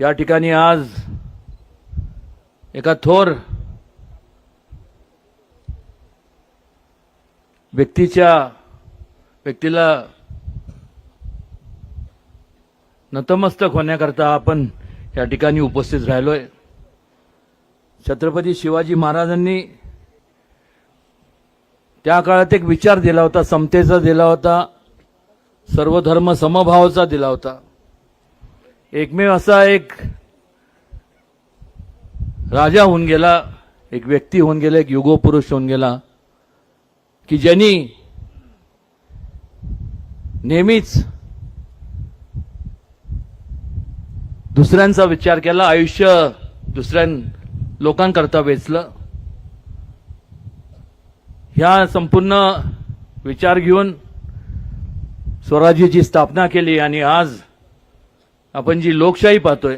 या ठिकाणी आज एका थोर व्यक्तीच्या व्यक्तीला नतमस्तक होण्याकरता आपण या ठिकाणी उपस्थित राहिलोय. छत्रपती शिवाजी महाराजांनी त्या काळात एक विचार दिला होता समतेचा दिला होता सर्वधर्म समभावाचा दिला होता. एकमेव असा एक राजा होऊन गेला एक व्यक्ती होऊन गेला एक युगोपुरुष होऊन गेला की ज्यांनी नेहमीच दुसऱ्यांचा विचार केला आयुष्य दुसऱ्या लोकांकरता वेचलं. ह्या संपूर्ण विचार घेऊन स्वराज्याची स्थापना केली आणि आज आपण जी लोकशाही पाहतोय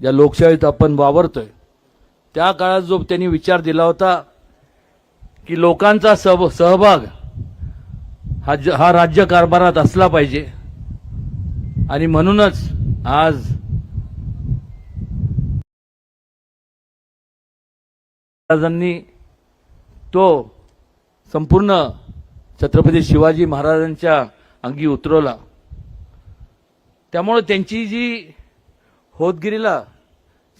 ज्या लोकशाहीत आपण वावरतोय त्या काळात जो त्यांनी विचार दिला होता की लोकांचा सह सहभाग हा ज- हा राज्य कारभारात असला पाहिजे. आणि म्हणूनच आज महाराजांनी तो संपूर्ण छत्रपती शिवाजी महाराजांच्या अंगी उतरवला. त्यामुळं त्यांची जी होतगिरीला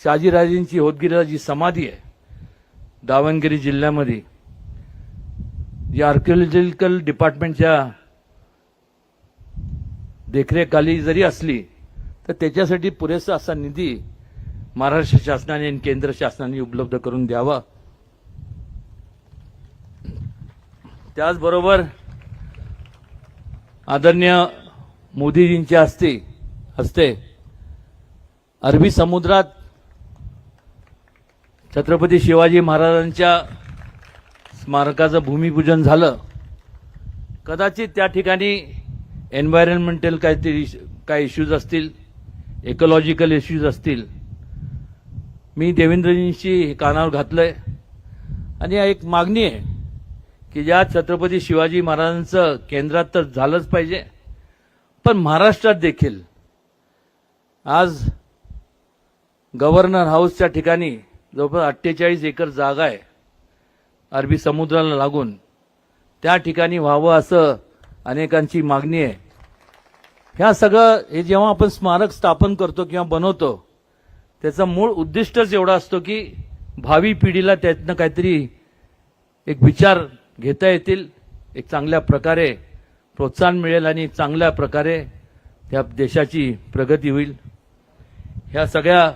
शहाजीराजेंची होतगिरीला जी समाधी आहे दावणगिरी जिल्ह्यामध्ये जी आर्किओलॉजिकल डिपार्टमेंटच्या देखरेखाली जरी असली तर त्याच्यासाठी पुरेसा असा निधी महाराष्ट्र शासनाने आणि केंद्र शासनाने उपलब्ध करून द्यावा. त्याचबरोबर आदरणीय मोदीजींच्या हस्ते हस्ते. अरबी समुद्रात छत्रपती शिवाजी महाराजांच्या स्मारकाचं भूमिपूजन झालं. कदाचित त्या ठिकाणी एन्व्हायरमेंटल काहीतरी काय इश्यूज असतील इकोलॉजिकल इश्यूज असतील. मी देवेंद्रजींशी कानावर घातलं आहे आणि एक मागणी आहे की ज्या छत्रपती शिवाजी महाराजांचं केंद्रात तर झालंच पाहिजे पण महाराष्ट्रात देखील आज गव्हर्नर हाऊसच्या ठिकाणी जवळपास अठ्ठेचाळीस एकर जागा आहे. अरबी समुद्राला लागून. त्या ठिकाणी व्हावं असं अनेकांची मागणी आहे. ह्या सगळं हे जेव्हा आपण स्मारक स्थापन करतो किंवा बनवतो त्याचा मूळ उद्दिष्टच एवढा असतो की भावी पिढीला त्यातनं काहीतरी एक विचार घेता येतील एक चांगल्या प्रकारे प्रोत्साहन मिळेल आणि चांगल्या प्रकारे त्या देशाची प्रगती होईल. ह्या सगळ्या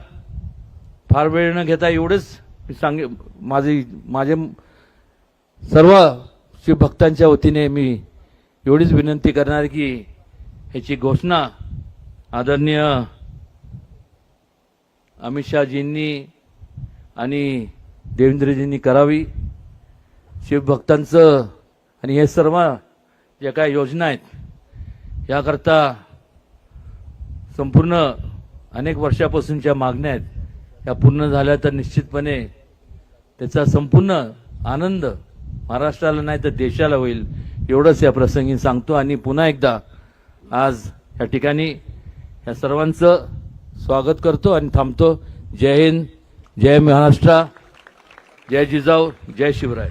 फार वेळ न घेता एवढंच मी सांगे माझी माझे सर्व शिवभक्तांच्या वतीने मी एवढीच विनंती करणार की ह्याची घोषणा आदरणीय अमित शहाजींनी आणि देवेंद्रजींनी करावी. शिवभक्तांचं आणि हे सर्व ज्या काय योजना आहेत याकरता संपूर्ण अनेक वर्षापासूनच्या मागण्या आहेत. या पूर्ण झाल्या तर निश्चितपणे त्याचा संपूर्ण आनंद महाराष्ट्राला नाही तर देशाला होईल एवढंच या प्रसंगी सांगतो. आणि पुन्हा एकदा आज या ठिकाणी या सर्वांचं स्वागत करतो आणि थांबतो. जय हिंद जय महाराष्ट्र जय जिजाऊ जय शिवराय.